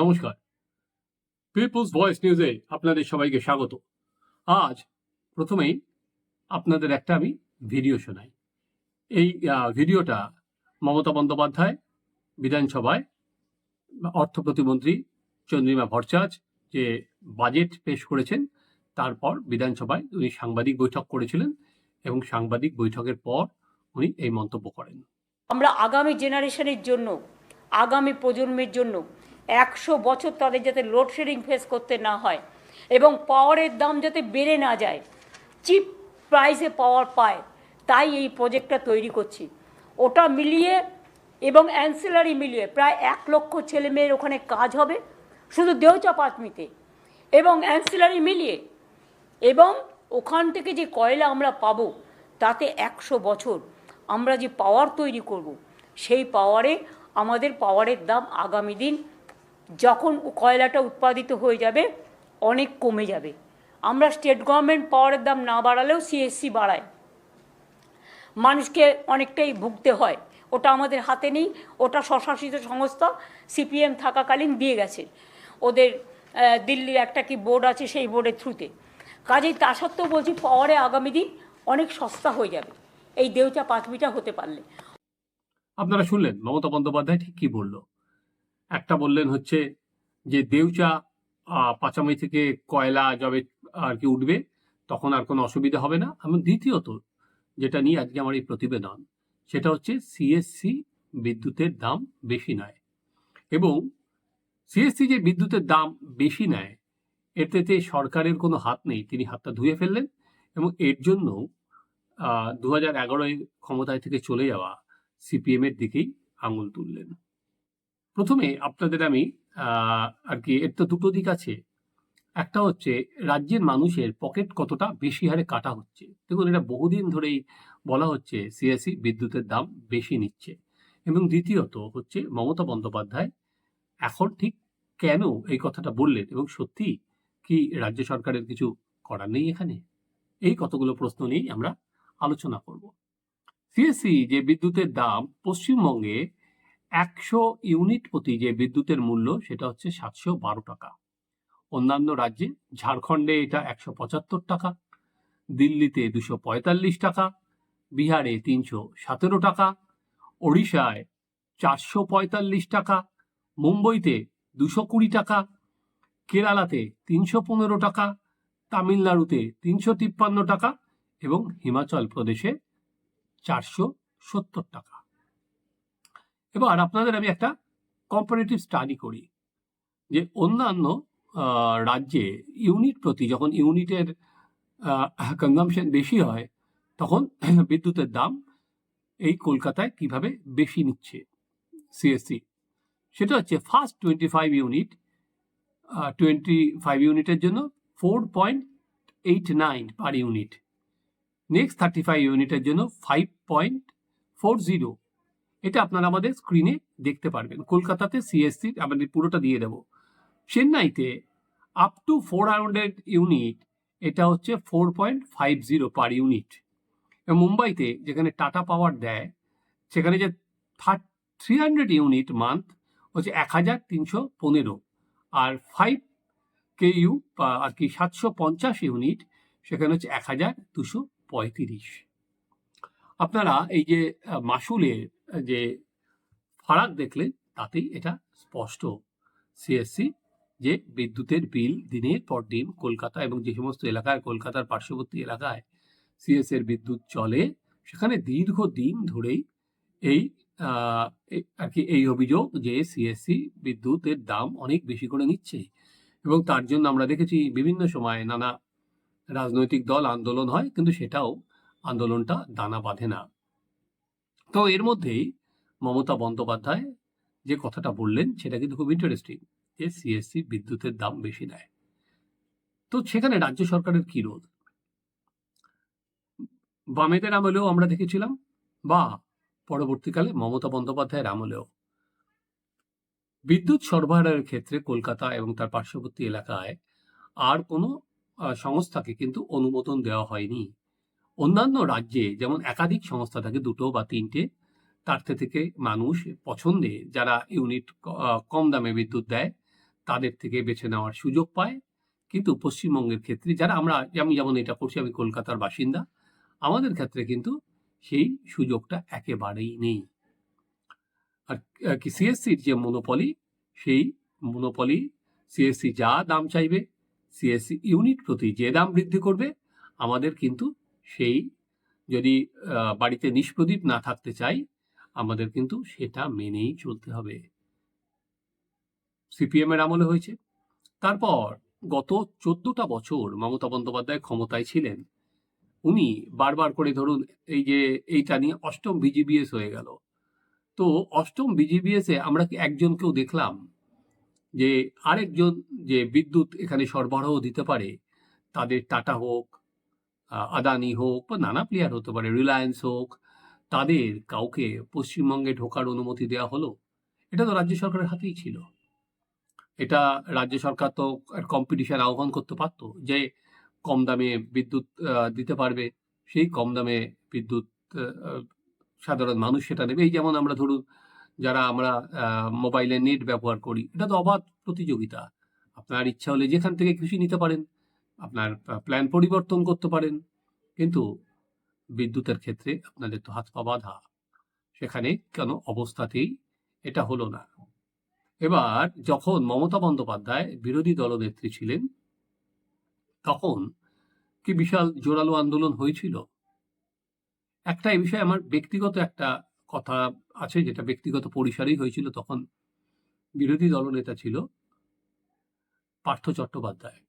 নমস্কার। People's voice নিউজে আপনাদের সবাইকে স্বাগত। আজ প্রথমেই আপনাদের একটা আমি ভিডিও শোনাই। এই ভিডিওটা মমতা বন্দ্যোপাধ্যায়, বিধানসভায়, অর্থ প্রতিমন্ত্রী চন্দ্রিমা ভট্টাচার্য যে বাজেট পেশ করেছেন, তারপর বিধানসভায় উনি সাংবাদিক বৈঠক করেছিলেন এবং সাংবাদিক বৈঠকের পর উনি এই মন্তব্য করেন। আমরা আগামী জেনারেশনের জন্য, আগামী প্রজন্মের জন্য একশো বছর তাদের যাতে লোডশেডিং ফেস করতে না হয় এবং পাওয়ারের দাম যাতে বেড়ে না যায় চিপ প্রাইসে পাওয়ার পায়, তাই এই প্রজেক্টটা তৈরি করছি। ওটা মিলিয়ে এবং অ্যান্সিলারি মিলিয়ে প্রায় এক লক্ষ ছেলে মেয়ের ওখানে কাজ হবে, শুধু দেওচা পাঁচমিতে। এবং অ্যান্সিলারি মিলিয়ে এবং ওখান থেকে যে কয়লা আমরা পাবো, তাতে একশো বছর আমরা যে পাওয়ার তৈরি করব, সেই পাওয়ারে আমাদের পাওয়ারের দাম আগামী দিন যখন কয়লাটা উৎপাদিত হয়ে যাবে, অনেক কমে যাবে। আমরা স্টেট গভর্নমেন্ট পাওয়ারের দাম না বাড়ালেও সিএসসি বাড়ায়। মানুষকে অনেকটাই ভুগতে হয়। ওটা আমাদের হাতে নেই, ওটা স্বশাসিত সংস্থা সিপিএম থাকাকালীন দিয়ে গেছে। ওদের দিল্লির একটা কি বোর্ড আছে সেই বোর্ডের থ্রুতে কাজেই তা সত্ত্বেও বলছি পাওয়ারে আগামী দিন অনেক সস্তা হয়ে যাবে। এই দেউচা পাঁচমিটা হতে পারলে। আপনারা শুনলেন মমতা বন্দ্যোপাধ্যায় ঠিক কি বলল? একটা বললেন হচ্ছে যে দেউচা পাচামি থেকে কয়লা যবে আর কি উঠবে, তখন আর কোনো অসুবিধা হবে না। এবং দ্বিতীয়ত, যেটা নিয়ে আজকে আমার এই প্রতিবেদন, সেটা হচ্ছে সিএসসি বিদ্যুতের দাম বেশি নয়। এবং সিএসসি যে বিদ্যুতের দাম বেশি নেয়, এতে সরকারের কোনো হাত নেই, তিনি হাতটা ধুয়ে ফেললেন এবং এর জন্য দু হাজার এগারোয় ক্ষমতায় থেকে চলে যাওয়া সিপিএমের দিকেই আঙুল তুললেন। প্রথমে আপনাদের আমি আর কি এর তো দুটো দিক আছে। একটা হচ্ছে রাজ্যের মানুষের পকেট কতটা বেশি হারে কাটা হচ্ছে। দেখুন, এটা বহুদিন ধরেই বলা হচ্ছে সিএসসি বিদ্যুতের দাম বেশি নিচ্ছে। এবং দ্বিতীয়ত হচ্ছে মমতা বন্দ্যোপাধ্যায় এখন ঠিক কেন এই কথাটা বললেন এবং সত্যি কি রাজ্য সরকারের কিছু করার নেই এখানে? এই কতগুলো প্রশ্ন নিয়েই আমরা আলোচনা করব। সিএসসি যে বিদ্যুতের দাম পশ্চিমবঙ্গে একশো ইউনিট প্রতি যে বিদ্যুতের মূল্য, সেটা হচ্ছে সাতশো বারো টাকা। অন্যান্য রাজ্যে ঝাড়খণ্ডে এটা একশো পঁচাত্তর টাকা, দিল্লিতে দুশো পঁয়তাল্লিশ টাকা, বিহারে তিনশো সতেরো টাকা, ওড়িশায় চারশো পঁয়তাল্লিশ টাকা, মুম্বইতে দুশো কুড়ি টাকা, কেরালাতে তিনশো পনেরো টাকা, তামিলনাড়ুতে তিনশো তিপ্পান্ন টাকা এবং হিমাচল প্রদেশে চারশো সত্তর টাকা। এবার আপনাদের আমি একটা কম্পারেটিভ স্টাডি করি, যে অন্যান্য রাজ্যে ইউনিট প্রতি যখন ইউনিটের কনজামশন বেশি হয়, তখন বিদ্যুতের দাম এই কলকাতায় কীভাবে বেশি নিচ্ছে? সিএসসি সেটা হচ্ছে first twenty five unit twenty five ইউনিটের জন্য four point eight nine per unit next thirty five ইউনিটের জন্য ফাইভ পয়েন্ট ফোর জিরো এটা আপনারা আমাদের স্ক্রিনে দেখতে পারবেন। কলকাতাতে সিএসসির আমাদের পুরোটা দিয়ে দেব। চেন্নাইতে up to four hundred unit এটা হচ্ছে four point five zero per unit মুম্বাইতে যেখানে টাটা পাওয়ার দেয়, সেখানে যে third three hundred unit month হচ্ছে এক হাজার তিনশো পনেরো। আর ফাইভ কে ইউ আর কি সাতশো পঞ্চাশ ইউনিট সেখানে হচ্ছে এক হাজার দুশো পঁয়ত্রিশ। আপনারা এই যে মাসুলের যে ফারাক দেখলেন তাতেই এটা স্পষ্ট সিএসসি যে বিদ্যুতের বিল দিনের পর দিন কলকাতা এবং যে সমস্ত এলাকায়, কলকাতার পার্শ্ববর্তী এলাকায় সিএস এর বিদ্যুৎ চলে, সেখানে দীর্ঘদিন ধরেই এই- আর কি এই অভিযোগ যে সিএসসি বিদ্যুতের দাম অনেক বেশি করে নিচ্ছে এবং তার জন্য আমরা দেখেছি বিভিন্ন সময় নানা রাজনৈতিক দল আন্দোলন হয়, কিন্তু সেটাও আন্দোলনটা দানা বাঁধে না। তো এর মধ্যেই মমতা বন্দ্যোপাধ্যায় যে কথাটা বললেন, সেটা কিন্তু খুব ইন্টারেস্টিং যে সিএসসি বিদ্যুতের দাম বেশি নেয়। তো সেখানে রাজ্য সরকারের কি রোধ? বামেদের আমলেও আমরা দেখেছিলাম, বা পরবর্তীকালে মমতা বন্দ্যোপাধ্যায়ের আমলেও। বিদ্যুৎ সরবরাহের ক্ষেত্রে কলকাতা এবং তার পার্শ্ববর্তী এলাকায় আর কোনো সংস্থাকে কিন্তু অনুমোদন দেওয়া হয়নি। অন্যান্য রাজ্যে যেমন একাধিক সংস্থা থাকে, দুটো বা তিনটে, তার থেকে মানুষ পছন্দে যারা ইউনিট কম দামে বিদ্যুৎ দেয়, তাদের থেকে বেছে নেওয়ার সুযোগ পায়। কিন্তু পশ্চিমবঙ্গের ক্ষেত্রে যারা আমরা, আমি যেমন এটা করছি, আমি কলকাতার বাসিন্দা, আমাদের ক্ষেত্রে কিন্তু সেই সুযোগটা একেবারেই নেই। আর কি সিএসসির যে মনোপলি, সেই মনোপলি সিএসসি যা দাম চাইবে, সিএসসি ইউনিট প্রতি যে দাম বৃদ্ধি করবে, আমাদের কিন্তু সেই যদি বাড়িতে নিষ্প্রদীপ না থাকতে চাই, আমাদের কিন্তু সেটা মেনেই চলতে হবে। সিপিএম এর আমলে হয়েছে। তারপর গত চোদ্দটা বছর মমতা বন্দ্যোপাধ্যায় ক্ষমতায় ছিলেন। উনি বারবার করে ধরুন, এই যে এইটা নিয়ে অষ্টম বিজিবিএস হয়ে গেল। তো অষ্টম বিজিবিএস এ আমরা একজনকেও দেখলাম যে আরেকজন যে বিদ্যুৎ এখানে সরবরাহ দিতে পারে, তাদের টাটা হোক আদানি হোক বা নানা প্লেয়ার হতে পারে রিলায়েন্স হোক, তাদের কাউকে পশ্চিমবঙ্গে ঢোকার অনুমতি দেওয়া হলো, এটা তো রাজ্য সরকারের হাতেই ছিল। এটা রাজ্য সরকার তো কম্পিটিশন আহ্বান করতে পারতো যে কম দামে বিদ্যুৎ দিতে পারবে, সেই কম দামে বিদ্যুৎ সাধারণ মানুষ সেটা নেবে। এই যেমন আমরা ধরুন যারা আমরা মোবাইলে নেট ব্যবহার করি, এটা তো অবাধ প্রতিযোগিতা। আপনার ইচ্ছা হলে যেখান থেকে খুশি নিতে পারেন। আপনার প্ল্যান পরিবর্তন করতে পারেন। কিন্তু বিদ্যুতের ক্ষেত্রে আপনাদের তো হাত পা বাঁধা। সেখানে কেন অবস্থাতেই এটা হলো না। এবার যখন মমতা বন্দ্যোপাধ্যায় বিরোধী দলনেত্রী ছিলেন, তখন কি বিশাল জোরালো আন্দোলন হয়েছিল? একটা এই বিষয়ে আমার ব্যক্তিগত একটা কথা আছে, যেটা ব্যক্তিগত পরিসরেই হয়েছিল। তখন বিরোধী দলনেতা ছিল পার্থ চট্টোপাধ্যায়।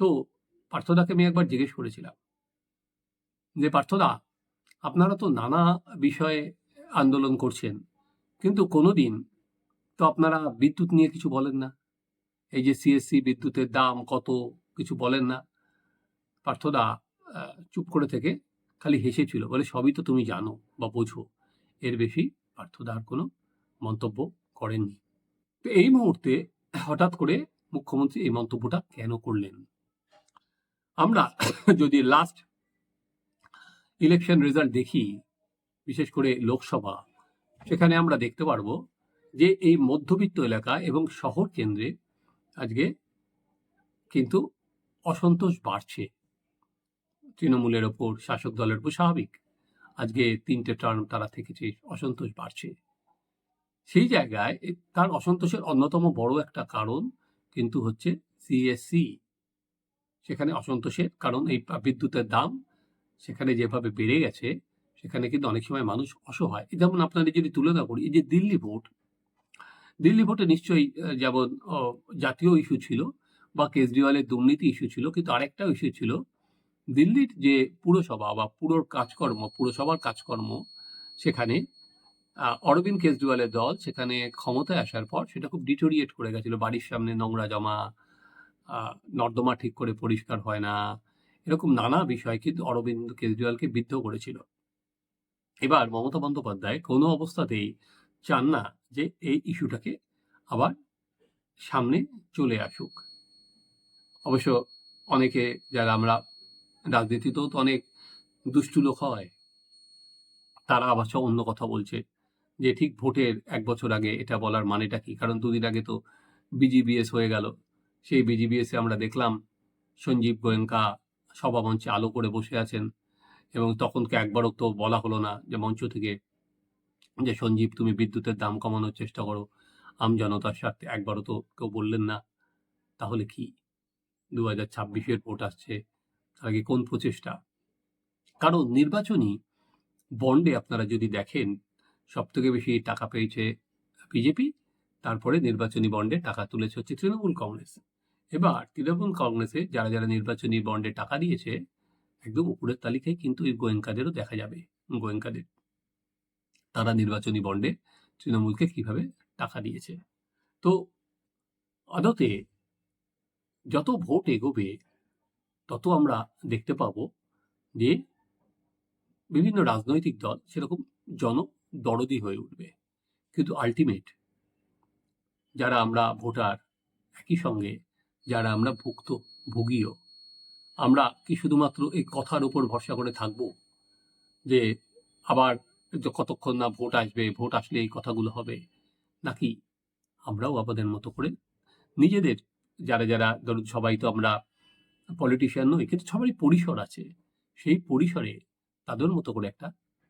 তো পার্থদাকে আমি একবার জিজ্ঞেস করেছিলাম যে, পার্থদা, আপনারা তো নানা বিষয়ে আন্দোলন করছেন, কিন্তু কোনোদিন তো আপনারা বিদ্যুৎ নিয়ে কিছু বলেন না? এই যে সিএসসি বিদ্যুতের দাম কত, কিছু বলেন না? পার্থদা চুপ করে থেকে খালি হেসেছিল, বলে, সবই তো তুমি জানো বা বোঝো, এর বেশি পার্থদা আর কোনো মন্তব্য করেননি। তো এই মুহূর্তে হঠাৎ করে মুখ্যমন্ত্রী এই মন্তব্যটা কেন করলেন? আমরা যদি লাস্ট ইলেকশন রেজাল্ট দেখি, বিশেষ করে লোকসভা, সেখানে আমরা দেখতে পারব যে এই মধ্যবিত্ত এলাকা এবং শহর কেন্দ্রে আজকে কিন্তু অসন্তোষ বাড়ছে। তৃণমূলের ওপর, শাসক দলের উপর স্বাভাবিক। আজকে তিনটে টার্ম তারা থেকেছে, অসন্তোষ বাড়ছে। সেই জায়গায় তার অসন্তোষের অন্যতম বড় একটা কারণ কিন্তু হচ্ছে সিএসসি সেখানে অসন্তোষের, কারণ এই বিদ্যুতের দাম সেখানে যেভাবে বেড়ে গেছে, সেখানে কিন্তু অনেক সময় মানুষ অসহায়। যেমন আপনাদের যদি তুলনা করি, এই যে দিল্লি ভোট, দিল্লি ভোটে নিশ্চয়ই যেমন জাতীয় ইস্যু ছিল বা কেজরিওয়ালের দুর্নীতি ইস্যু ছিল, কিন্তু আরেকটা ইস্যু ছিল, দিল্লির যে পুরসভা বা পুরোর কাজকর্ম, পুরসভার কাজকর্ম সেখানে অরবিন্দ কেজরিওয়ালের দল সেখানে ক্ষমতায় আসার পর সেটা খুব ডিটোরিয়েট করে গেছিল, বাড়ির সামনে নোংরা জমা নর্দমা ঠিক করে পরিষ্কার হয় না, এরকম নানা বিষয় কিন্তু অরবিন্দ কেজরিওয়ালকে বিদ্ধ করেছিল। এবার মমতা বন্দ্যোপাধ্যায় কোনো অবস্থাতেই চান না যে এই ইস্যুটাকে আবার সামনে চলে আসুক। অবশ্য অনেকে যারা আমরা রাজনীতিতেও তো অনেক দুষ্টু লোক হয়, তারা আবার সব অন্য কথা বলছে যে ঠিক ভোটের এক বছর আগে এটা বলার মানেটা কি? কারণ দুদিন আগে তো বিজিবিএস হয়ে গেল। সেই বিজিবিএস আমরা দেখলাম সঞ্জীব গোয়েঙ্কা সভামঞ্চে আলো করে বসে আছেন এবং তখন কি একবারও তো বলা হলো না যে মঞ্চ থেকে যে সঞ্জীব, তুমি বিদ্যুতের দাম কমানোর চেষ্টা করো, আম জনতার স্বার্থে একবারও তো কেউ বললেন না। তাহলে কি দু হাজার ছাব্বিশের ভোট আসছে? তার আগে কোন প্রচেষ্টা? কারণ নির্বাচনী বন্ডে আপনারা যদি দেখেন সব থেকে বেশি টাকা পেয়েছে বিজেপি, তারপরে নির্বাচনী বন্ডে টাকা তুলেছে হচ্ছে তৃণমূল কংগ্রেস। এবার তৃণমূল কংগ্রেসে যারা যারা নির্বাচনী বন্ডে টাকা দিয়েছে, একদম উপরের তালিকায় কিন্তু এই গোয়েঙ্কাদেরও দেখা যাবে। গোয়েঙ্কাদের তারা নির্বাচনী বন্ডে তৃণমূলকে কীভাবে টাকা দিয়েছে। তো আদতে যত ভোট এগোবে, তত আমরা দেখতে পাবো যে বিভিন্ন রাজনৈতিক দল সেরকম জন দরদি হয়ে উঠবে। কিন্তু আলটিমেট যারা আমরা ভোটার একই সঙ্গে যারা আমরা ভুক্ত, ভুগিও। আমরা কি শুধুমাত্র এই কথার উপর ভরসা করে থাকব যে আবার কতক্ষণ না ভোট আসবে, ভোট আসলে এই কথাগুলো হবে? নাকি আমরাও আমাদের মতো করে নিজেদের, যারা যারা, ধরুন সবাই তো আমরা পলিটিশিয়ান নই, কিন্তু সবারই পরিসর আছে। সেই পরিসরে তাদের মতো করে একটা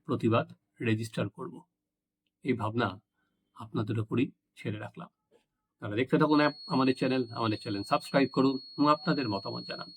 প্রতিবাদ রেজিস্টার করব। এই ভাবনা আপনাদের ওপরই ছেড়ে রাখলাম। তারা দেখতে থাকুন অ্যাপ আমাদের চ্যানেল আমাদের চ্যানেল সাবস্ক্রাইব করুন এবং আপনাদের মতামত জানান।